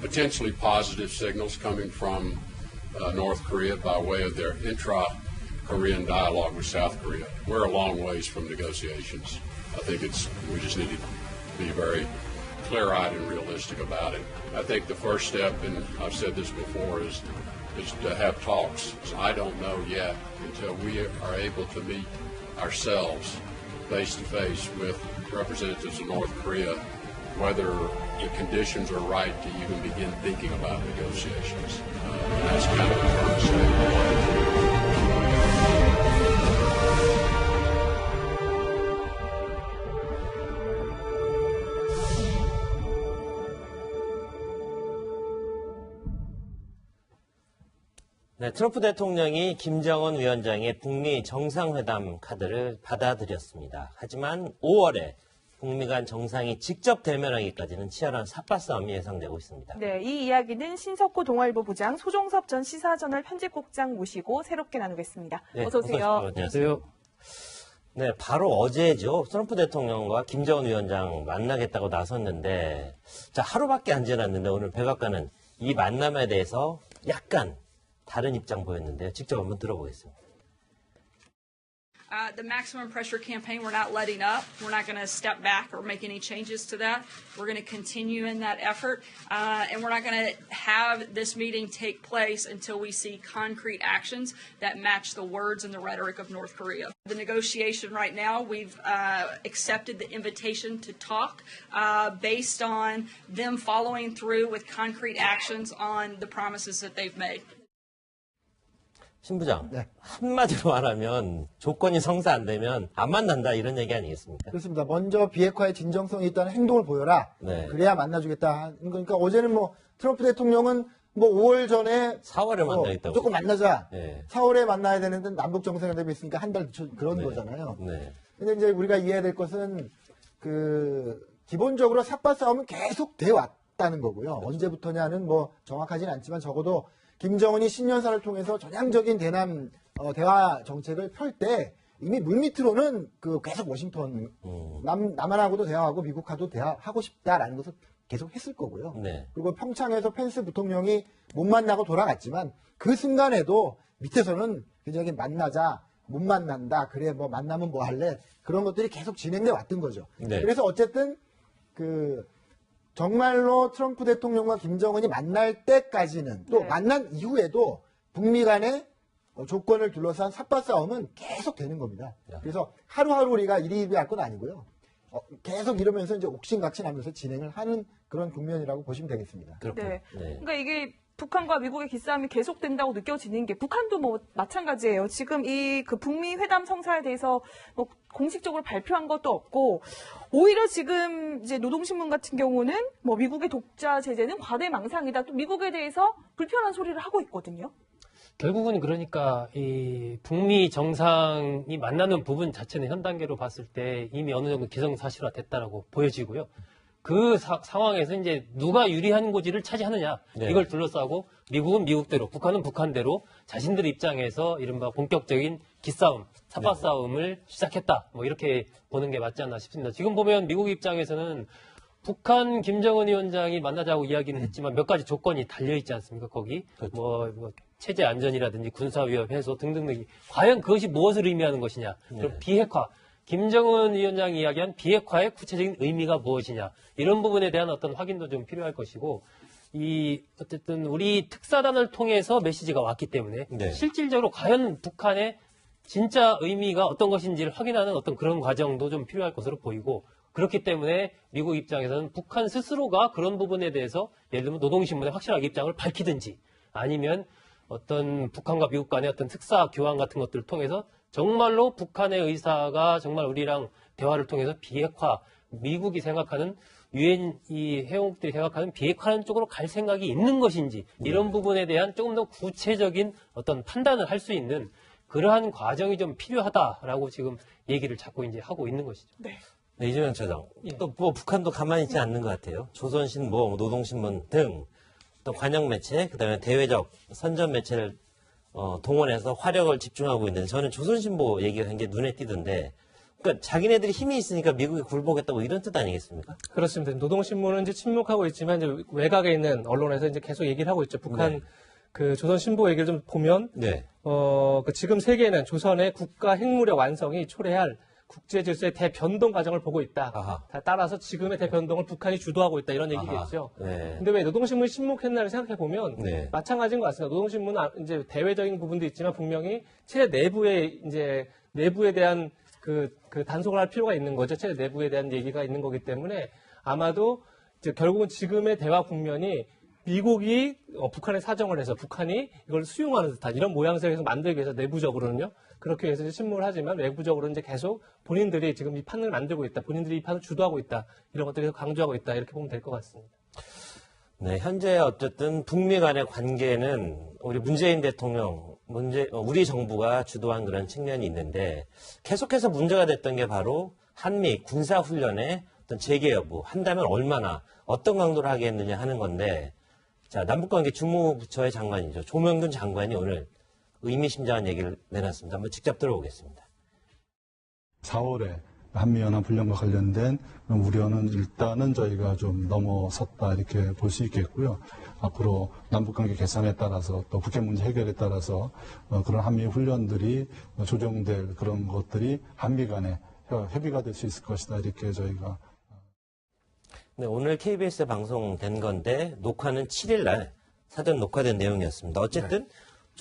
potentially positive signals coming from uh, North Korea by way of their intra Korean dialogue with South Korea. We're a long ways from negotiations. I think it's we just need to be very clear-eyed and realistic about it. I think the first step, and I've said this before, is is to have talks. I don't know yet until we are able to meet ourselves face to face with representatives of North Korea whether the conditions are right to even begin thinking about negotiations. Uh, that's kind of the state. 네, 트럼프 대통령이 김정은 위원장의 북미 정상회담 카드를 받아들였습니다. 하지만 5월에 북미 간 정상이 직접 대면하기까지는 치열한 삿바 싸움이 예상되고 있습니다. 네, 이 이야기는 신석호 동아일보 부장 소종섭 전 시사저널 편집국장 모시고 새롭게 나누겠습니다. 네, 어서 오세요. 안녕하세요. 네, 바로 어제죠. 트럼프 대통령과 김정은 위원장 만나겠다고 나섰는데, 자, 하루밖에 안 지났는데 오늘 백악관은 이 만남에 대해서 약간 다른 입장 보였는데요. 직접 한번 들어보겠습니다. Uh, the maximum pressure campaign, we're not letting up. We're not going to step back or make any changes to that. We're going to continue in that effort. Uh, and we're not going to have this meeting take place until we see concrete actions that match the words and the rhetoric of North Korea. The negotiation right now, we've uh, accepted the invitation to talk uh, based on them following through with concrete actions on the promises that they've made. 신부장, 네. 한마디로 말하면 조건이 성사 안 되면 안 만난다 이런 얘기 아니겠습니까? 그렇습니다. 먼저 비핵화의 진정성이 있다는 행동을 보여라. 네. 그래야 만나주겠다. 거니까 어제는 뭐 트럼프 대통령은 뭐 5월 전에 4월에 어, 만나겠다고. 조금 만나자. 네. 4월에 만나야 되는데 남북 정상회담이 있으니까 한달 그런 네. 거잖아요. 네. 근데 이제 우리가 이해해야 될 것은 그 기본적으로 삿바 싸움은 계속 돼 왔다는 거고요. 그렇죠. 언제부터냐는 뭐 정확하지는 않지만 적어도 김정은이 신년사를 통해서 전향적인 대남 어, 대화 정책을 펼 때 이미 물밑으로는 그 계속 워싱턴 음. 남 남한하고도 대화하고 미국하고도 대화하고 싶다라는 것을 계속 했을 거고요. 네. 그리고 평창에서 펜스 부통령이 못 만나고 돌아갔지만 그 순간에도 밑에서는 굉장히 만나자 못 만난다 그래 뭐 만나면 뭐 할래 그런 것들이 계속 진행돼 왔던 거죠. 네. 그래서 어쨌든 그 정말로 트럼프 대통령과 김정은이 만날 때까지는 또 네. 만난 이후에도 북미 간의 어, 조건을 둘러싼 삿바 싸움은 계속 되는 겁니다. 그래서 하루하루 우리가 이리이리 할 건 아니고요. 어, 계속 이러면서 이제 옥신각신하면서 진행을 하는 그런 국면이라고 보시면 되겠습니다. 그렇군요. 네. 네. 그러니까 이게 북한과 미국의 기싸움이 계속된다고 느껴지는 게 북한도 뭐 마찬가지예요. 지금 이 그 북미 회담 성사에 대해서 뭐 공식적으로 발표한 것도 없고 오히려 지금 이제 노동신문 같은 경우는 뭐 미국의 독자 제재는 과대망상이다. 또 미국에 대해서 불편한 소리를 하고 있거든요. 결국은 그러니까 이 북미 정상이 만나는 부분 자체는 현 단계로 봤을 때 이미 어느 정도 기성사실화 됐다라고 보여지고요. 그 사- 상황에서 이제 누가 유리한 고지를 차지하느냐 네. 이걸 둘러싸고 미국은 미국대로 북한은 북한대로 자신들 입장에서 이른바 본격적인 기싸움, 삽바 네. 싸움을 시작했다. 뭐 이렇게 보는 게 맞지 않나 싶습니다. 지금 보면 미국 입장에서는 북한 김정은 위원장이 만나자고 이야기는 했지만 몇 가지 조건이 달려 있지 않습니까? 거기 그렇죠. 뭐, 뭐 체제 안전이라든지 군사 위협 해소 등등등 과연 그것이 무엇을 의미하는 것이냐? 네. 비핵화 김정은 위원장이 이야기한 비핵화의 구체적인 의미가 무엇이냐 이런 부분에 대한 어떤 확인도 좀 필요할 것이고 이 어쨌든 우리 특사단을 통해서 메시지가 왔기 때문에 네. 실질적으로 과연 북한의 진짜 의미가 어떤 것인지를 확인하는 어떤 그런 과정도 좀 필요할 것으로 보이고 그렇기 때문에 미국 입장에서는 북한 스스로가 그런 부분에 대해서 예를 들면 노동신문에 확실하게 입장을 밝히든지 아니면 어떤 북한과 미국 간의 어떤 특사 교환 같은 것들을 통해서 정말로 북한의 의사가 정말 우리랑 대화를 통해서 비핵화 미국이 생각하는 유엔 이 회원국들이 생각하는 비핵화는 쪽으로 갈 생각이 있는 것인지 이런 부분에 대한 조금 더 구체적인 어떤 판단을 할 수 있는 그러한 과정이 좀 필요하다라고 지금 얘기를 자꾸 이제 하고 있는 것이죠. 네. 네, 이재명 차장. 예. 또뭐 북한도 가만히 있지 않는 것 같아요. 조선신문, 뭐 노동신문 등 또 관영 매체, 그다음에 대외적 선전 매체를 어, 동원해서 화력을 집중하고 있는데 저는 조선신보 얘기가 굉장히 눈에 띄던데 그러니까 자기네들이 힘이 있으니까 미국에 굴복했다고 이런 뜻 아니겠습니까? 그렇습니다. 노동신문은 이제 침묵하고 있지만 이제 외곽에 있는 언론에서 이제 계속 얘기를 하고 있죠. 북한 네. 그 조선신보 얘기를 좀 보면 네. 어, 그 지금 세계는 조선의 국가 핵무력 완성이 초래할 국제 질서의 대변동 과정을 보고 있다. 아하. 다- 따라서 지금의 대변동을 북한이 주도하고 있다 이런. 얘기겠죠. 네. 근데 왜 노동신문이 침묵했나를 생각해 보면 네. 마찬가지인 것 같습니다. 노동신문은 아- 이제 대외적인 부분도 있지만 분명히 체제 내부에 이제 내부에 대한 그, 그 단속을 할 필요가 있는 거죠. 체제 내부에 대한 얘기가 있는 거기 때문에 아마도 이제 결국은 지금의 대화 국면이 미국이 어, 북한에 사정을 해서 북한이 이걸 수용하는 듯한 이런 모양새를 계속 만들기 위해서 내부적으로는요. 그렇게 해서 이제 침묵을 하지만 외부적으로 이제 계속 본인들이 지금 이 판을 만들고 있다. 본인들이 이 판을 주도하고 있다. 이런 것들을 강조하고 있다. 이렇게 보면 될 것 같습니다. 네, 현재 어쨌든 북미 간의 관계는 우리 문재인 대통령, 문제, 어, 우리 정부가 주도한 그런 측면이 있는데 계속해서 문제가 됐던 게 바로 한미 군사훈련의 어떤 재개 여부, 한다면 얼마나, 어떤 강도를 하겠느냐 하는 건데 자, 남북관계 주무부처의 장관이죠. 조명근 장관이 오늘 의미심장한 얘기를 내놨습니다. 한번 직접 들어보겠습니다. 4월에 한미연합훈련과 관련된 우려는 일단은 저희가 좀 넘어섰다 이렇게 볼 수 있겠고요. 앞으로 남북관계 개선에 따라서 또 북핵 문제 해결에 따라서 어, 그런 한미 훈련들이 조정될 그런 것들이 한미 간에 협- 협의가 될 수 있을 것이다 이렇게 저희가 네, 오늘 KBS에 방송된 건데 녹화는 7일 날 사전 녹화된 내용이었습니다. 어쨌든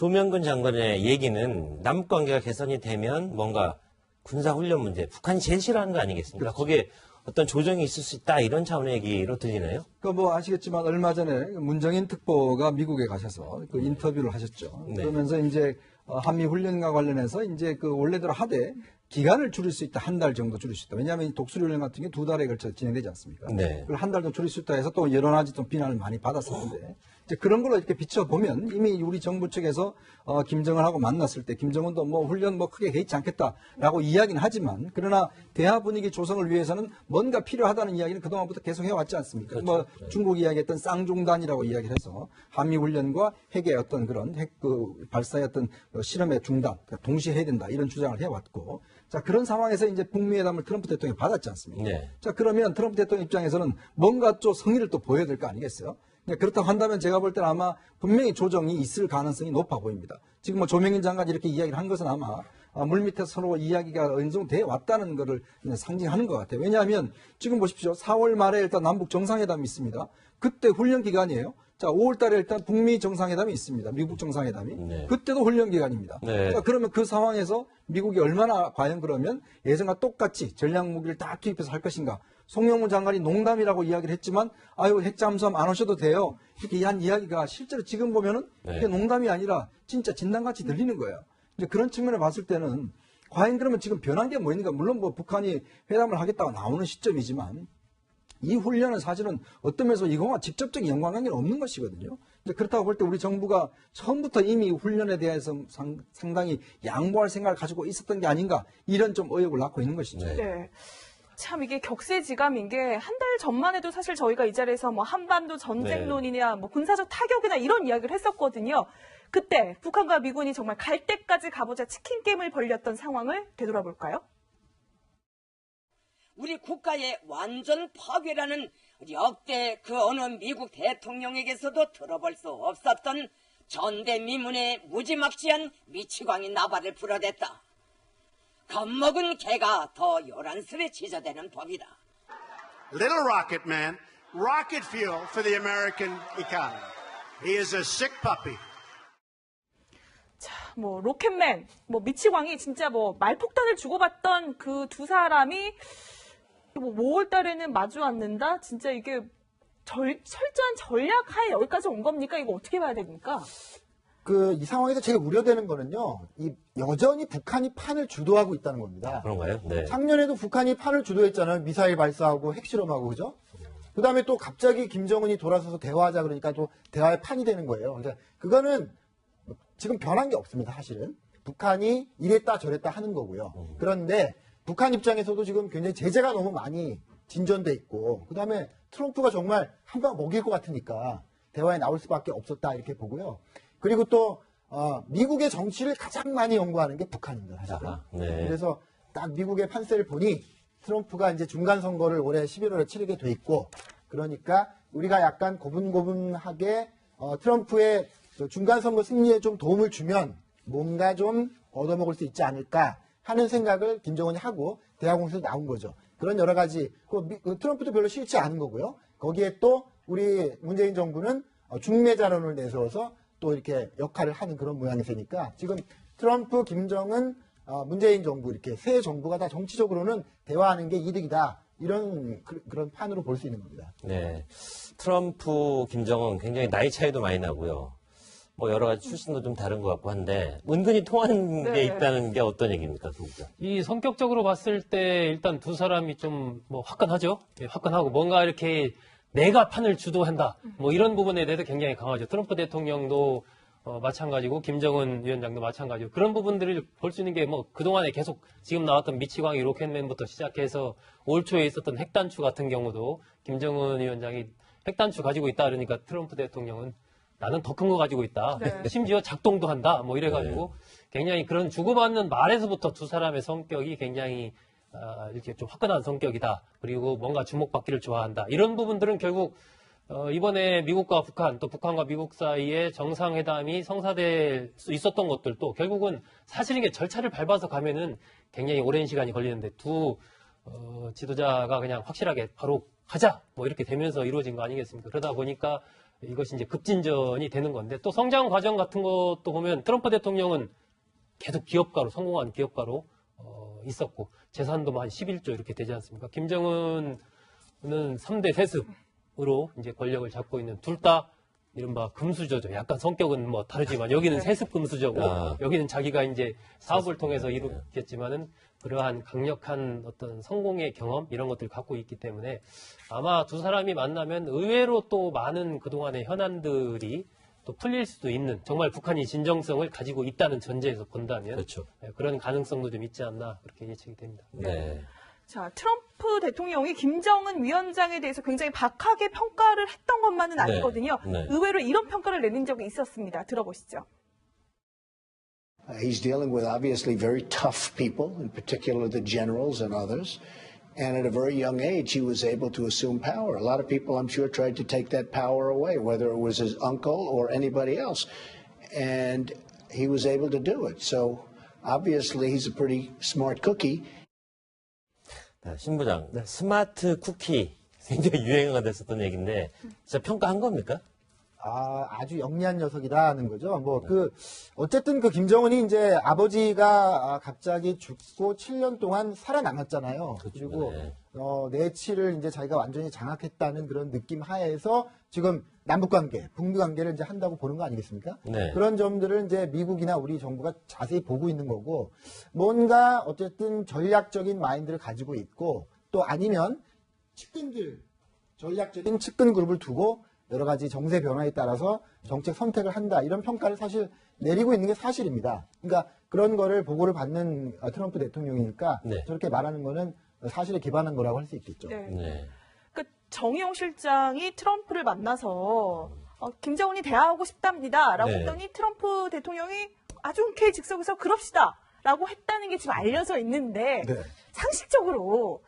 조명근 장관의 얘기는 남북 관계가 개선이 되면 뭔가 군사 훈련 문제, 북한이 제일 싫어하는 거 아니겠습니까? 거기에 어떤 조정이 있을 수 있다 이런 차원의 얘기로 들리나요? 그뭐 아시겠지만 얼마 전에 문정인 특보가 미국에 가셔서 그 인터뷰를 하셨죠. 네. 그러면서 이제 어, 한미 훈련과 관련해서 이제 그 원래대로 하되 기간을 줄일 수 있다 한 달 정도 줄일 수 있다. 왜냐하면 이 독수리 훈련 같은 게 두 달에 걸쳐 진행되지 않습니까? 네. 그걸 한 달 정도 줄일 수 있다 해서 또 여러 가지 좀 비난을 많이 받았었는데 이제 그런 걸로 이렇게 비춰보면 이미 우리 정부 측에서 어, 김정은하고 만났을 때 김정은도 뭐 훈련 뭐 크게 개의치 않겠다라고 이야기는 하지만 그러나 대화 분위기 조성을 위해서는 뭔가 필요하다는 이야기는 그동안부터 계속 해왔지 않습니까? 뭐 중국 이야기했던 쌍중단이라고 이야기를 해서 한미 훈련과 핵의 어떤 그런 핵 그 발사의 어떤 그 실험의 중단 그러니까 동시에 해야 된다 이런 주장을 해왔고 자 그런 상황에서 이제 북미 회담을 트럼프 대통령이 받았지 않습니까? 네. 자, 그러면 트럼프 대통령 입장에서는 뭔가 좀 성의를 또 보여야 될 거 아니겠어요? 네, 그렇다고 한다면 제가 볼 때는 아마 분명히 조정이 있을 가능성이 높아 보입니다. 지금 뭐 조명인 장관이 이렇게 이야기를 한 것은 아마 아, 물밑에 서로 이야기가 어느 정도 돼 왔다는 것을 상징하는 것 같아요. 왜냐하면 지금 보십시오. 4월 말에 일단 남북 정상회담이 있습니다. 그때 훈련 기간이에요. 자, 5월 달에 일단 북미 정상회담이 있습니다. 미국 정상회담이. 네. 그때도 훈련 기간입니다. 네. 자, 그러면 그 상황에서 미국이 얼마나 과연 그러면 예전과 똑같이 전략 무기를 다 투입해서 할 것인가? 송영문 장관이 농담이라고 이야기를 했지만 아유 핵잠수함 안 오셔도 돼요. 이렇게 한 이야기가 실제로 지금 보면은 네. 이게 농담이 아니라 진짜 진담같이 들리는 거예요. 이제 그런 측면을 봤을 때는 과연 그러면 지금 변한 게 뭐있는가? 물론 뭐 북한이 회담을 하겠다고 나오는 시점이지만 이 훈련은 사실은 어떤 면에서 이거와 직접적인 연관관계는 없는 것이거든요. 이제 그렇다고 볼 때 우리 정부가 처음부터 이미 훈련에 대해서 상, 상당히 양보할 생각을 가지고 있었던 게 아닌가 이런 좀 의혹을 낳고 있는 것이죠. 네. 네. 참 이게 격세지감인 게 한 달 전만 해도 사실 저희가 이 자리에서 뭐 한반도 전쟁론이냐 뭐 군사적 타격이나 이런 이야기를 했었거든요. 그때 북한과 미군이 정말 갈 때까지 가보자 치킨 게임을 벌렸던 상황을 되돌아볼까요? 우리 국가의 완전 파괴라는 역대 그 어느 미국 대통령에게서도 들어볼 수 없었던 전대미문의 무지막지한 미치광이 나발을 불어댔다. 겁먹은 개가 더 요란스레 짖어대는 법이다. Little Rocket Man, rocket fuel for the American economy. He is a sick puppy. 뭐 로켓맨, 뭐 미치광이 진짜 뭐 말폭탄을 주고받던 그 두 사람이 뭐 5월 달에는 마주 앉는다? 진짜 이게 절, 철저한 전략 하에 여기까지 온 겁니까? 이거 어떻게 봐야 됩니까? 그 이 상황에서 제가 우려되는 거는요. 이 여전히 북한이 판을 주도하고 있다는 겁니다. 그런가요? 네. 작년에도 북한이 판을 주도했잖아요. 미사일 발사하고 핵실험하고 그죠? 그다음에 또 갑자기 김정은이 돌아서서 대화하자 그러니까 또 대화의 판이 되는 거예요. 그러니까 그거는 지금 변한 게 없습니다. 사실은 북한이 이랬다 저랬다 하는 거고요. 그런데 북한 입장에서도 지금 굉장히 제재가 너무 많이 진전돼 있고 그다음에 트럼프가 정말 한 방 먹일 것 같으니까 대화에 나올 수밖에 없었다 이렇게 보고요. 그리고 또 어, 미국의 정치를 가장 많이 연구하는 게 북한입니다. 아하, 네. 그래서 딱 미국의 판세를 보니 트럼프가 이제 중간 선거를 올해 11월에 치르게 돼 있고 그러니까 우리가 약간 고분고분하게 어, 트럼프의 저 중간 선거 승리에 좀 도움을 주면 뭔가 좀 얻어먹을 수 있지 않을까 하는 생각을 김정은이 하고 대화공에서 나온 거죠. 그런 여러 가지 그 미- 그 트럼프도 별로 싫지 않은 거고요. 거기에 또 우리 문재인 정부는 어, 중매자론을 내세워서 또 이렇게 역할을 하는 그런 모양새니까 지금 트럼프, 김정은, 어, 문재인 정부 이렇게 세 정부가 다 정치적으로는 대화하는 게 이득이다 이런 그, 런 판으로 볼 수 있는 겁니다. 네. 트럼프, 김정은 굉장히 나이 차이도 많이 나고요. 뭐 여러 가지 출신도 좀 다른 것 같고 한데 은근히 통하는 네. 게 있다는 게 어떤 얘기입니까, 그거죠? 이 성격적으로 봤을 때 일단 두 사람이 좀 뭐 화끈하죠. 예, 화끈하고 뭔가 이렇게 내가 판을 주도한다. 뭐 이런 부분에 대해서 굉장히 강하죠. 트럼프 대통령도 어, 마찬가지고 김정은 위원장도 마찬가지고 그런 부분들을 볼 수 있는 게 뭐 그동안에 계속 지금 나왔던 미치광이 로켓맨부터 시작해서 올 초에 있었던 핵단추 같은 경우도 김정은 위원장이 핵단추 가지고 있다 그러니까 트럼프 대통령은 나는 더 큰 거 가지고 있다. 네. 심지어 작동도 한다. 뭐 이래가지고 굉장히 그런 주고받는 말에서부터 두 사람의 성격이 굉장히 아, 이렇게 좀 화끈한 성격이다. 그리고 뭔가 주목받기를 좋아한다. 이런 부분들은 결국 어, 이번에 미국과 북한 또 북한과 미국 사이에 정상회담이 성사될 수 있었던 것들도 결국은 사실은 이게 절차를 밟아서 가면은 굉장히 오랜 시간이 걸리는데 두 어, 지도자가 그냥 확실하게 바로 가자 뭐 이렇게 되면서 이루어진 거 아니겠습니까? 그러다 보니까 이것이 이제 급진전이 되는 건데 또 성장 과정 같은 것도 보면 트럼프 대통령은 계속 기업가로 성공한 기업가로 어, 있었고 재산도 뭐한 11조 이렇게 되지 않습니까? 김정은은 3대 세습으로 이제 권력을 잡고 있는 둘 다 이른바 금수저죠. 약간 성격은 뭐 다르지만 여기는 세습 금수저고 아. 여기는 자기가 이제 사업을 통해서 이루겠지만은 그러한 강력한 어떤 성공의 경험 이런 것들을 갖고 있기 때문에 아마 두 사람이 만나면 의외로 또 많은 그동안의 현안들이 또 풀릴 수도 있는 정말 북한이 진정성을 가지고 있다는 전제에서 본다면 그렇죠. 네, 그런 가능성도 좀 있지 않나 그렇게 예측이 됩니다. 네. 자, 트럼프 대통령이 김정은 위원장에 대해서 굉장히 박하게 평가를 했던 것만은 네. 아니거든요. 네. 의외로 이런 평가를 내린 적이 있었습니다. 들어보시죠. He's dealing with obviously very tough people, in particular the generals and others. And at a very young age, he was able to assume power. A lot of people, I'm sure, tried to take that power away, whether it was his uncle or anybody else. And he was able to do it. So obviously, he's a pretty smart cookie. 자, 신부장, 스마트 쿠키 굉장히 유행어가 됐었던 얘기인데 진짜 평가한 겁니까? 아, 아주 영리한 녀석이라는 거죠. 뭐, 그, 어쨌든 그 김정은이 이제 아버지가 아, 갑자기 죽고 7년 동안 살아남았잖아요. 그리고, 네. 어, 내치를 이제 자기가 완전히 장악했다는 그런 느낌 하에서 지금 남북 관계, 북미 관계를 이제 한다고 보는 거 아니겠습니까? 네. 그런 점들을 이제 미국이나 우리 정부가 자세히 보고 있는 거고, 뭔가 어쨌든 전략적인 마인드를 가지고 있고, 또 아니면 측근들, 전략적인 측근 그룹을 두고 여러 가지 정세 변화에 따라서 정책 선택을 한다 이런 평가를 사실 내리고 있는 게 사실입니다. 그러니까 그런 거를 보고를 받는 어, 트럼프 대통령이니까 네. 저렇게 말하는 거는 사실에 기반한 거라고 할 수 있겠죠. 네. 네. 그 정의용 실장이 트럼프를 만나서 어, 김정은이 대화하고 싶답니다라고 네. 했더니 트럼프 대통령이 아주 흔쾌히 즉석에서 그럽시다라고 했다는 게 지금 알려져 있는데 네. 상식적으로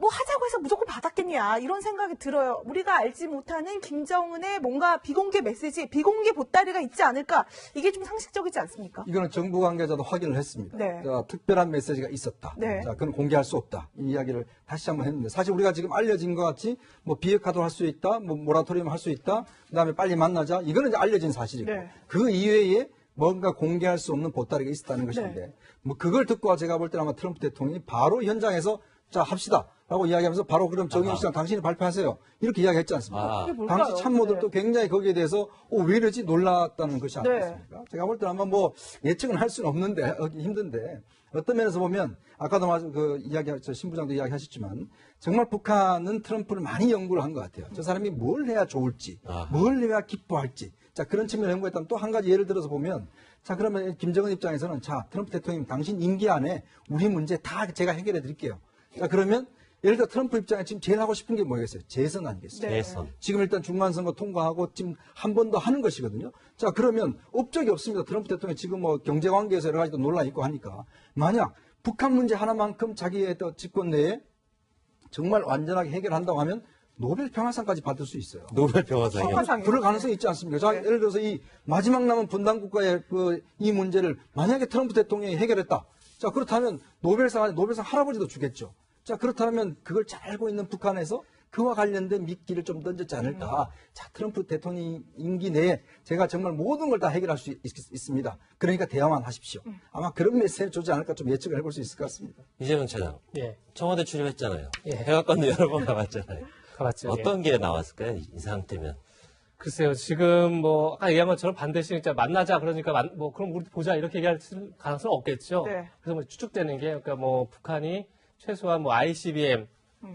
뭐 하자고 해서 무조건 받았겠냐 이런 생각이 들어요. 우리가 알지 못하는 김정은의 뭔가 비공개 메시지, 비공개 보따리가 있지 않을까 이게 좀 상식적이지 않습니까? 이거는 정부 관계자도 확인을 했습니다. 네. 자, 특별한 메시지가 있었다. 네. 자, 그건 공개할 수 없다. 이 이야기를 다시 한번 했는데 사실 우리가 지금 알려진 것 같이 뭐 비핵화도 할 수 있다, 뭐 모라토리움 할 수 있다, 그다음에 빨리 만나자. 이거는 이제 알려진 사실이고 네. 그 이외에 뭔가 공개할 수 없는 보따리가 있었다는 것인데 네. 뭐 그걸 듣고 제가 볼 때는 아마 트럼프 대통령이 바로 현장에서 자 합시다. 라고 이야기하면서 바로 그럼 정의용 시장 당신이 발표하세요. 이렇게 이야기했지 않습니까? 아. 당시 참모들도 네. 굉장히 거기에 대해서 어, 왜 이러지 놀랐다는 것이 네. 아니겠습니까? 제가 볼 때는 아마 뭐 예측은 할 수는 없는데 어, 힘든데 어떤 면에서 보면 아까도 말- 그 이야기 저 신부장도 이야기하셨지만 정말 북한은 트럼프를 많이 연구를 한 것 같아요. 저 사람이 뭘 해야 좋을지, 아하. 뭘 해야 기뻐할지. 자 그런 측면을 연구했다면 또 한 가지 예를 들어서 보면 자 그러면 김정은 입장에서는 자 트럼프 대통령 당신 임기 안에 우리 문제 다 제가 해결해 드릴게요. 자 그러면 예를 들어 트럼프 입장에 지금 제일 하고 싶은 게 뭐겠어요? 재선 아니겠어요? 네. 대선. 지금 일단 중간선거 통과하고 지금 한 번 더 하는 것이거든요. 자, 그러면 업적이 없습니다. 트럼프 대통령 지금 뭐 경제 관계에서 여러 가지 또 논란이 있고 하니까 만약 북한 문제 하나만큼 자기의 또 집권 내에 정말 완전하게 해결한다고 하면 노벨 평화상까지 받을 수 있어요. 노벨 평화상이요. 평화상이요. 그럴 가능성이 있지 않습니까? 자, 예를 들어서 이 마지막 남은 분단 국가의 그 이 문제를 만약에 트럼프 대통령이 해결했다. 자, 그렇다면 노벨상 노벨상 할아버지도 주겠죠. 자, 그렇다면 그걸 잘 알고 있는 북한에서 그와 관련된 미끼를 좀 던졌지 않을까. 자, 트럼프 대통령 임기 내에 제가 정말 모든 걸 다 해결할 수 있, 습니다 그러니까 대화만 하십시오. 아마 그런 메시지를 주지 않을까 좀 예측을 해볼 수 있을 것 같습니다. 이재명 차장. 예, 청와대 출입했잖아요. 예. 백악관도 여러 번 가봤잖아요. 가봤죠. 예. 어떤 게 나왔을까요? 이 상태면. 글쎄요, 지금 뭐, 아까 얘기한 것처럼 반드시 진짜 만나자, 그러니까, 만- 뭐, 그럼 우리 보자, 이렇게 얘기할 가능성은 없겠죠. 네. 그래서 뭐 추측되는 게, 그러니까 뭐, 북한이 최소한 뭐, ICBM,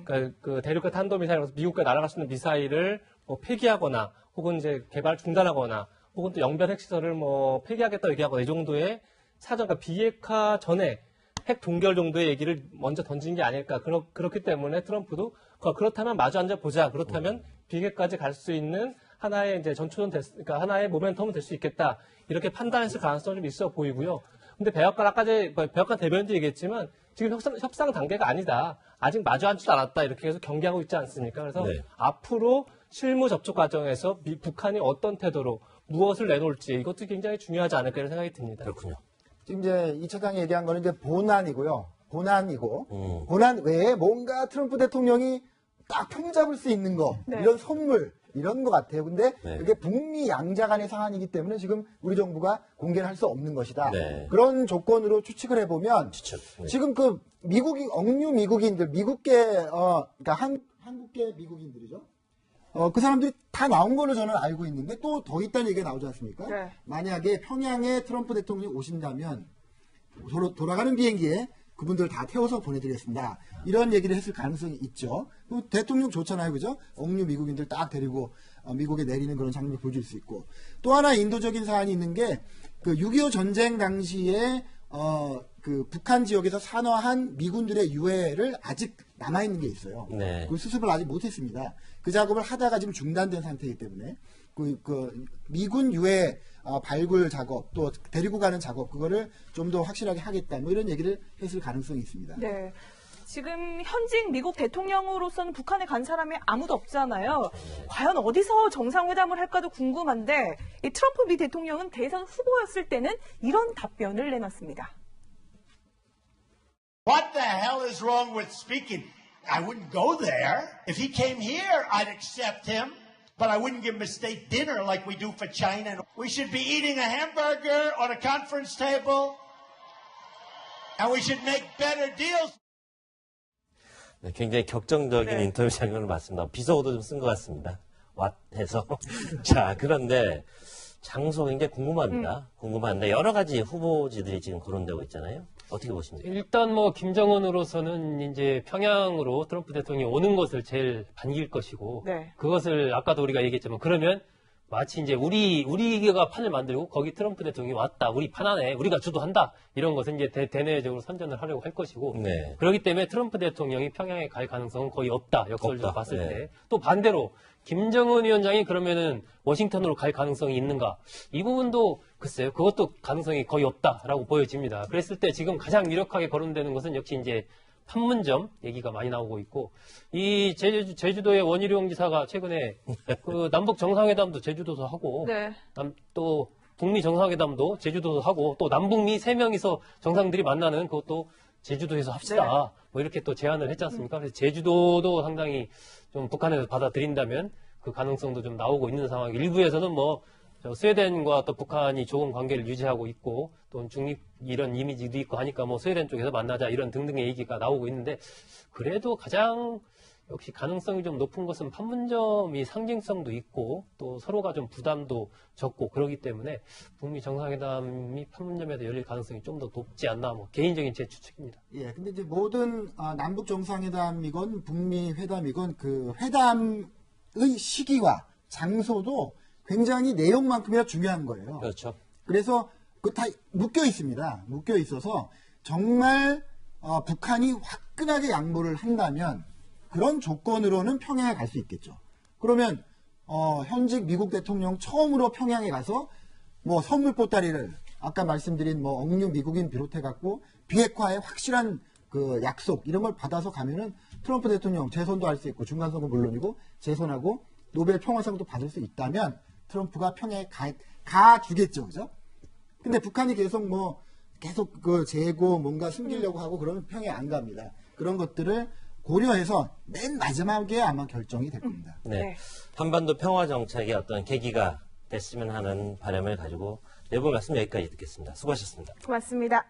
그러니까 그 대륙간 탄도미사일, 미국과 날아갈 수 있는 미사일을 뭐, 폐기하거나, 혹은 이제 개발 중단하거나, 혹은 또 영변 핵시설을 뭐, 폐기하겠다 얘기하거나, 이 정도의 사전, 그러니까 비핵화 전에 핵 동결 정도의 얘기를 먼저 던진 게 아닐까. 그렇, 그렇기 때문에 트럼프도 그- 그렇다면 마주 앉아 보자. 그렇다면 비핵까지 갈 수 있는 하나의 이제 전초전 됐, 그러니까 하나의 모멘텀은 될 수 있겠다. 이렇게 판단했을 가능성이 좀 있어 보이고요. 근데 배역관 아까 제 배역관 대변인도 얘기했지만 지금 협상, 협상 단계가 아니다. 아직 마주 앉지도 않았다. 이렇게 해서 경계하고 있지 않습니까? 그래서 네. 앞으로 실무 접촉 과정에서 미- 북한이 어떤 태도로 무엇을 내놓을지 이것도 굉장히 중요하지 않을까 이런 생각이 듭니다. 그렇군요. 지금 이제 이 차장이 얘기한 거는 이제 본안이고요. 본안이고 음. 본안 외에 뭔가 트럼프 대통령이 딱 폼잡을 수 있는 거 네. 이런 선물 이런 것 같아요. 근데 네. 이게 북미 양자 간의 상한이기 때문에 지금 우리 정부가 공개를 할 수 없는 것이다. 네. 그런 조건으로 추측을 해보면 추측. 네. 지금 그 미국인 억류 미국인들 미국계 어 그러니까 한 한국계 미국인들이죠. 어 그 사람들이 다 나온 걸로 저는 알고 있는데 또 더 있다는 얘기가 나오지 않습니까? 네. 만약에 평양에 트럼프 대통령이 오신다면 도로, 돌아가는 비행기에 그분들 다 태워서 보내드리겠습니다. 이런 얘기를 했을 가능성이 있죠. 또 대통령 좋잖아요, 그죠? 억류 미국인들 딱 데리고 어, 미국에 내리는 그런 장면을 보여줄 수 있고 또 하나 인도적인 사안이 있는 게 그 6.25 전쟁 당시에 어, 그 북한 지역에서 산화한 미군들의 유해를 아직 남아 있는 게 있어요. 네. 그 수습을 아직 못했습니다. 그 작업을 하다가 지금 중단된 상태이기 때문에 그, 그 미군 유해 어, 발굴 작업 또 데리고 가는 작업 그거를 좀 더 확실하게 하겠다 뭐 이런 얘기를 했을 가능성이 있습니다. 네. 지금 현직 미국 대통령으로서는 북한에 간 사람이 아무도 없잖아요. 과연 어디서 정상회담을 할까도 궁금한데 이 트럼프 미 대통령은 대선 후보였을 때는 이런 답변을 내놨습니다. What the hell is wrong with speaking? I wouldn't go there. If he came here, I'd accept him. But I wouldn't give him a state dinner like we do for China. We should be eating a hamburger on a conference table. And we should make better deals. 네, 굉장히 격정적인 네. 인터뷰 장면을 봤습니다. 비서호도 좀 쓴 것 같습니다. 왓해서. 자, 그런데 장소 굉장히 궁금합니다. 궁금한데 여러 가지 후보지들이 지금 거론되고 있잖아요. 어떻게 보십니까? 일단 뭐 김정은으로서는 이제 평양으로 트럼프 대통령이 오는 것을 제일 반길 것이고 네. 그것을 아까도 우리가 얘기했지만 그러면 마치 이제 우리 우리가 판을 만들고 거기 트럼프 대통령이 왔다. 우리 판 안에 우리가 주도한다. 이런 것은 이제 대, 대내적으로 선전을 하려고 할 것이고 네. 그렇기 때문에 트럼프 대통령이 평양에 갈 가능성은 거의 없다. 역설적으로 없다. 봤을 네. 때. 또 반대로 김정은 위원장이 그러면은 워싱턴으로 갈 가능성이 있는가? 이 부분도 글쎄요. 그것도 가능성이 거의 없다라고 보여집니다. 그랬을 때 지금 가장 유력하게 거론되는 것은 역시 이제 판문점 얘기가 많이 나오고 있고 이 제주, 제주도의 원희룡 지사가 최근에 그 남북 정상회담도 제주도에서 하고 네. 남- 또 북미 정상회담도 제주도에서 하고 또 남북미 세 명이서 정상들이 만나는 그것도 제주도에서 합시다. 뭐 이렇게 또 제안을 했지 않습니까? 그래서 제주도도 상당히 좀 북한에서 받아들인다면 그 가능성도 좀 나오고 있는 상황. 일부에서는 뭐저 스웨덴과 또 북한이 좋은 관계를 유지하고 있고 또 중립 이런 이미지도 있고 하니까 뭐 스웨덴 쪽에서 만나자 이런 등등의 얘기가 나오고 있는데 그래도 가장 역시 가능성이 좀 높은 것은 판문점이 상징성도 있고 또 서로가 좀 부담도 적고 그러기 때문에 북미 정상회담이 판문점에서 열릴 가능성이 좀 더 높지 않나 뭐 개인적인 제 추측입니다. 예, 근데 이제 모든 아, 남북 정상회담이건 북미 회담이건 그 회담의 시기와 장소도 굉장히 내용만큼이나 중요한 거예요. 그렇죠. 그래서 그 다 묶여 있습니다. 묶여 있어서 정말 어, 북한이 화끈하게 양보를 한다면 그런 조건으로는 평양에 갈 수 있겠죠. 그러면 어, 현직 미국 대통령 처음으로 평양에 가서 뭐 선물 보따리를 아까 말씀드린 뭐 억류 미국인 비롯해 갖고 비핵화의 확실한 그 약속 이런 걸 받아서 가면은 트럼프 대통령 재선도 할 수 있고 중간 선거 물론이고 재선하고 노벨 평화상도 받을 수 있다면 트럼프가 평에 가, 가 주겠죠, 그죠? 근데 북한이 계속 뭐 계속 그 재고 뭔가 숨기려고 하고 그러면 평에 안 갑니다. 그런 것들을 고려해서 맨 마지막에 아마 결정이 될 겁니다. 네. 네. 한반도 평화 정착의 어떤 계기가 됐으면 하는 바람을 가지고 네 분 말씀 여기까지 듣겠습니다. 수고하셨습니다. 고맙습니다.